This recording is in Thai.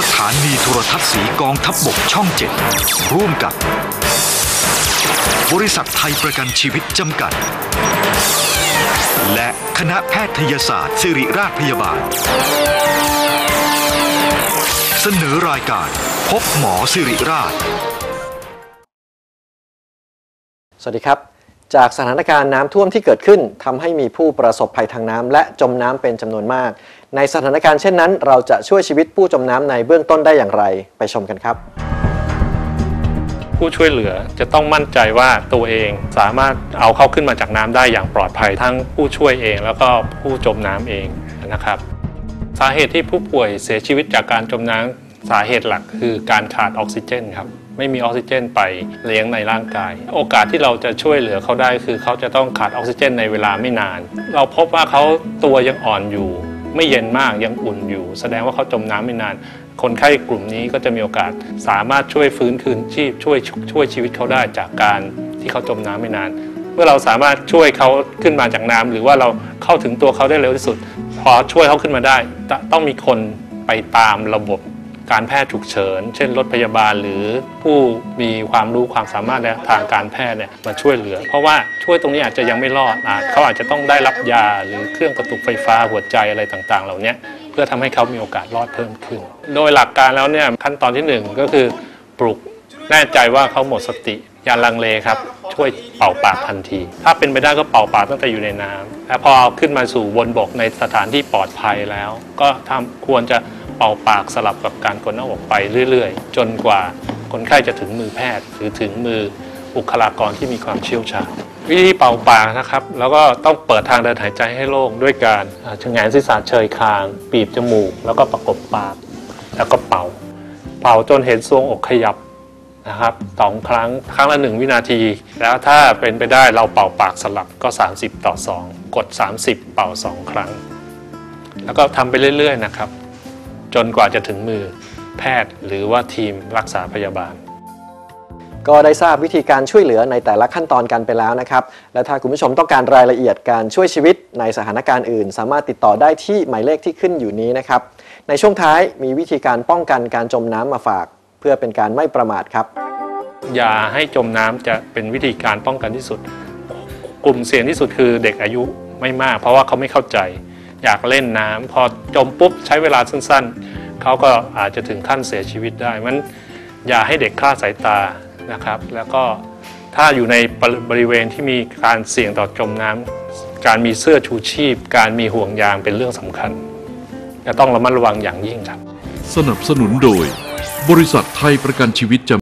สถานีโทรทัศน์สีกองทัพบบกช่องเจ็ดร่วมกับบริษัทไทยประกันชีวิตจำกัด และคณะแพทยศาสตร์ศิริราชพยาบาล เสนอรายการพบหมอสิริราช สวัสดีครับ จากสถานการณ์น้ำท่วมที่เกิดขึ้นทำให้มีผู้ประสบภัยทางน้ำและจมน้ำเป็นจำนวนมาก ในสถานการณ์เช่นนั้น เราจะช่วยชีวิตผู้จมน้ำในเบื้องต้นได้อย่างไร ไปชมกันครับ ผู้ช่วยเหลือจะต้องมั่นใจว่าตัวเองสามารถเอาเข้าขึ้นมาจากน้ำได้อย่างปลอดภัยทั้งผู้ช่วยเอง แล้วก็ผู้จมน้ำเองนะครับ สาเหตุที่ผู้ป่วยเสียชีวิตจากการจมน้ำสาเหตุหลักคือการขาดออกซิเจนครับ ไม่มีออกซิเจนไปเลี้ยงในร่างกาย โอกาสที่เราจะช่วยเหลือเขาได้คือเขาจะต้องขาดออกซิเจนในเวลาไม่นาน เราพบว่าเขาตัวยังอ่อนอยู่ ไม่เย็นมากยังอุ่นอยู่ แสดงว่าเขาจมน้ำไม่นาน คนไข้กลุ่มนี้ก็จะมีโอกาสสามารถช่วยฟื้นคืนชีพช่วยช่วยชีวิตเขาได้จากการที่เขาจมน้ำไม่นาน เมื่อเราสามารถช่วยเขาขึ้นมาจากน้ำหรือว่าเราเข้าถึงตัวเขาได้เร็วที่สุด พอช่วยเขาขึ้นมาได้ ต้องมีคนไปตามระบบ การแพทย์ฉุกเฉิน เช่นรถพยาบาลหรือผู้มีความรู้ความสามารถในทางการแพทย์เนี่ยมาช่วยเหลือ เพราะว่าช่วยตรงนี้อาจจะยังไม่รอดอาจเขาอาจจะต้องได้รับยาหรือเครื่องกระตุกไฟฟ้าหัวใจอะไรต่างๆ เหล่านี้เพื่อทำให้เขามีโอกาสรอดเพิ่มขึ้น โดยหลักการแล้วเนี่ยขั้นตอนที่หนึ่งก็คือปลุกแน่ใจว่าเขาหมดสติยาลังเลครับ ช่วยเป่าปากทันที ถ้าเป็นไปได้ก็เป่าปากตั้งแต่อยู่ในน้ำและพอขึ้นมาสู่บนบกในสถานที่ปลอดภัยแล้ว ก็ทำควรจะ เป่าปากสลับกับการกดหน้าอกไปเรื่อยๆ จนกว่าคนไข้จะถึงมือแพทย์ หรือถึงมือบุคลากรที่มีความเชี่ยวชาญวิธีเป่าปากนะครับ แล้วก็ต้องเปิดทางเดินหายใจให้โล่งด้วยการชะแงนศีรษะเชยคาง ปีบจมูก แล้วก็ประกบปาก แล้วก็เป่า เป่าจนเห็นทรวงอกขยับนะครับสองครั้งครั้งละหนึ่งวินาที แล้วถ้าเป็นไปได้เราเป่าปากสลับก็ 30 ต่อ 2 กด 30 เป่า 2 ครั้ง แล้วก็ทำไปเรื่อย ๆ นะครับ จนกว่าจะถึงมือแพทย์หรือว่าทีมรักษาพยาบาล ก็ได้ทราบวิธีการช่วยเหลือในแต่ละขั้นตอนกันไปแล้วนะครับ และถ้าคุณผู้ชมต้องการรายละเอียดการช่วยชีวิตในสถานการณ์อื่น สามารถติดต่อได้ที่หมายเลขที่ขึ้นอยู่นี้นะครับ ในช่วงท้ายมีวิธีการป้องกันการจมน้ำมาฝาก เพื่อเป็นการไม่ประมาทครับอย่าให้จมน้ำจะเป็นวิธีการป้องกันที่สุด กลุ่มเสี่ยงที่สุดคือเด็กอายุไม่มาก เพราะว่าเขาไม่เข้าใจ อยากเล่นน้ำพอจมปุ๊บใช้เวลาสั้นๆ เขาก็อาจจะถึงขั้นเสียชีวิตได้มันอย่าให้เด็กคลาดสายตานะครับ แล้วก็ถ้าอยู่ในบริเวณที่มีการเสี่ยงต่อจมน้ำการมีเสื้อชูชีพ การมีห่วงยางเป็นเรื่องสำคัญจะต้องระมัดระวังอย่างยิ่งครับ สนับสนุนโดย บริษัทไทยประกันชีวิตจำ